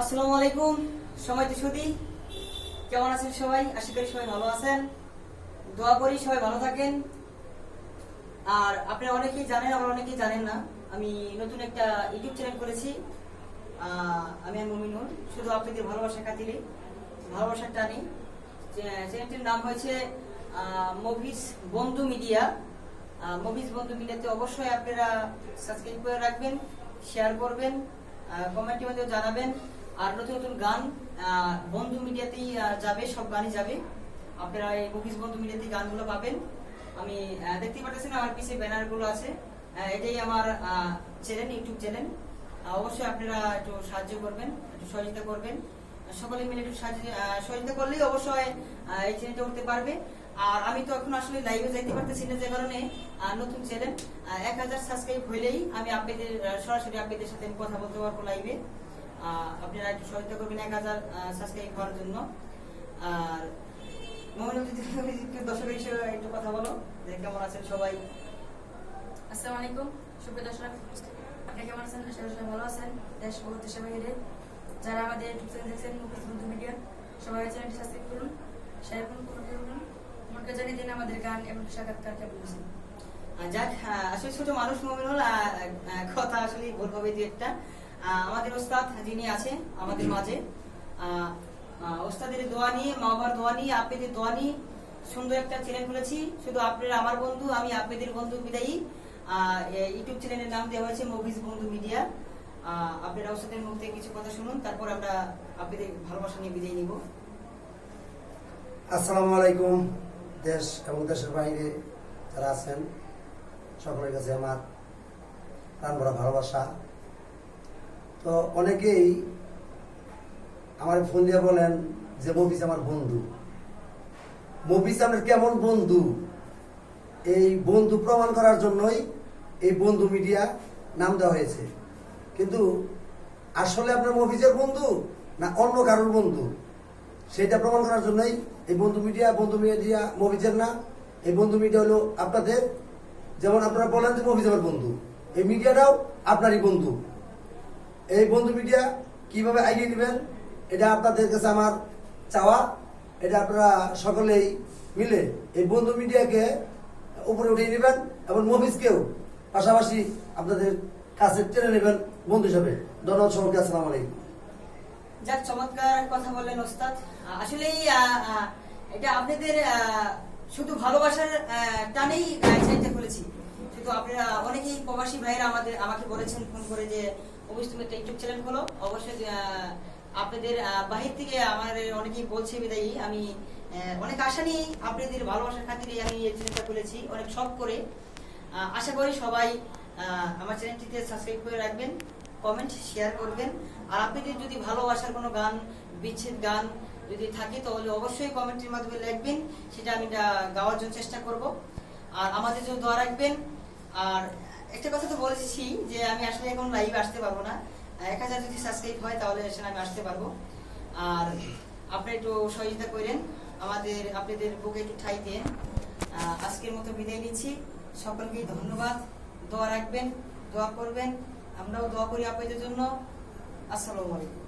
আসসালামু আলাইকুম। তো সুদি কেমন আছেন সবাই? আশা করি সবাই ভালো আছেন। দোয়া করি সবাই ভালো থাকেন। আর আপনারা অনেকেই জানেন, আবার অনেকেই জানেন না। আমি নতুন একটা ইউটিউব চ্যানেল করেছি। আমি মুমিনুর শুধু আপনাদের ভালোবাসা খাতিরে, ভালোবাসার টানি। চ্যানেলটির নাম হয়েছে মুভিস বন্ধু মিডিয়া। মুভিস বন্ধু মিডিয়াতে অবশ্যই আপনারা সাবস্ক্রাইব করে রাখবেন। শেয়ার করবেন কমেন্টের মধ্যে জানাবেন। আর নতুন নতুন গান বন্ধু মিডিয়াতেই যাবে, সব গানই যাবে। আপনারা এই মুভিস বন্ধু মিডিয়াতেই গানগুলো পাবেন। আমি দেখতে পাচ্ছেন আমার পিছিয়ে ব্যানারগুলো আছে এটাই আমার চ্যানেল, ইউটিউব চ্যানেল। অবশ্যই আপনারা একটু সাহায্য করবেন, একটু সহযোগিতা করবেন। সকলে মিলে একটু সহযোগিতা করলেই অবশ্যই এই চ্যানেলটা উঠতে পারবে। আর আমি তো এখন আসলে লাইভে যাইতে পারতেছি না যে কারণে নতুন চ্যানেল এক হাজার সাবস্ক্রাইব হইলেই আমি আপনাদের সরাসরি আপনাদের সাথে আমি কথা বলতে পারব লাইভে আপনারা একটু সহযোগিতা করবেন এক হাজার সাবস্ক্রাইব হওয়ার জন্য। আর যে কেমন আছেন সবাই? আসসালামু আলাইকুম আপনি কেমন আছেন? ভালো আছেন, দেশ যারা আমাদের সবাই করুন শেয়ার করুন। আমাকে জানিয়ে দিন আমাদের গান এবং সাক্ষাৎকার কেমন হয়েছে যাক আসলে ছোট মানুষ আহ, কথা আসলে ভুল হবে দু একটা। আমাদের ওস্তাদ যিনি আছে আমাদের মাঝে ওস্তাদের দোয়া নিয়ে মা বাবার দোয়া নিয়ে আপনাদের দোয়া নিয়ে সুন্দর একটা চ্যানেল খুলেছি। শুধু আপনারা আমার বন্ধু আমি আপনাদের বন্ধু বিদায়ী। আহ, ইউটিউব চ্যানেলের নাম দেওয়া হয়েছে মুভিজ বন্ধু মিডিয়া আহ, আপনারা ওস্তাদের মুখ থেকে কিছু কথা শুনুন তারপর আমরা আপনাদের ভালোবাসা নিয়ে বিদায় নিব। আসসালামু আলাইকুম। দেশ এবং দেশের বাইরে যারা আছেন, সকলের কাছে আমার প্রাণ ভরা ভালোবাসা। তো অনেকেই আমার ফোন দিয়ে বলেন যে মফিস আমার বন্ধু। মফিস আমার কেমন বন্ধু? এই বন্ধু প্রমাণ করার জন্যই এই বন্ধু মিডিয়া নাম দেওয়া হয়েছে। কিন্তু আসলে আপনার মফিসের বন্ধু না অন্য কারোর বন্ধু? সেটা প্রমাণ করার জন্যই এই বন্ধু মিডিয়া বন্ধু মিডিয়া মফিজের না। এই বন্ধু মিডিয়া হলো আপনাদের, যেমন আপনারা বলেন যে মফিজ আমার বন্ধু, এই মিডিয়াটাও আপনারই বন্ধু। এই বন্ধু মিডিয়া কীভাবে আইডিয়া নেবেন, এটা আপনাদের কাছে আমার চাওয়া, এটা আপনারা সকলেই মিলে এই বন্ধু মিডিয়াকে উপরে উঠিয়ে নেবেন এবং মফিজকেও পাশাপাশি আপনাদের কাছে টেনে নেবেন বন্ধু হিসাবে। ধন্যবাদ সবাইকে আসসালামু আলাইকুম। যাক চমৎকার কথা বললেন ওস্তাদ। আহ, এটা আপনাদের শুধু ভালোবাসার টানেই চ্যানেলটা খুলেছি শুধু আপনারা অনেকেই প্রবাসী ভাইরা আমাদের আমাকে বলেছেন ফোন করে যে অবশ্যই তুমি একটা ইউটিউব চ্যানেল খোলো। অবশ্যই আপনাদের বাহির থেকে আমার অনেকেই বলছে বিদায়ী আমি অনেক আশা নিয়ে আপনাদের ভালোবাসার খাতিরে আমি এই চ্যানেলটা খুলেছি অনেক শখ করে। আশা করি সবাই আমার চ্যানেলটিতে সাবস্ক্রাইব করে রাখবেন। কমেন্ট শেয়ার করবেন। আর আপনাদের যদি ভালোবাসার কোনো গান বিচ্ছেদ গান যদি থাকে তাহলে অবশ্যই কমেন্টের মাধ্যমে লিখবেন। সেটা আমি গাওয়ার জন্য চেষ্টা করব। আর আমাদের জন্য দোয়া রাখবেন। আর একটা কথা তো বলেছি যে আমি আসলে এখন লাইভ আসতে পারব না। এক হাজার যদি সাবস্ক্রাইব হয় তাহলে সেটা আমি আসতে পারব। আর আপনি একটু সহযোগিতা করেন। আমাদের আপনাদের বুকে একটু ঠাই আহ, আজকের মতো বিদায় নিচ্ছি। সকলকেই ধন্যবাদ। দোয়া রাখবেন দোয়া করবেন। আমরাও দোয়া করি আপনাদের জন্য। আসসালামু আলাইকুম।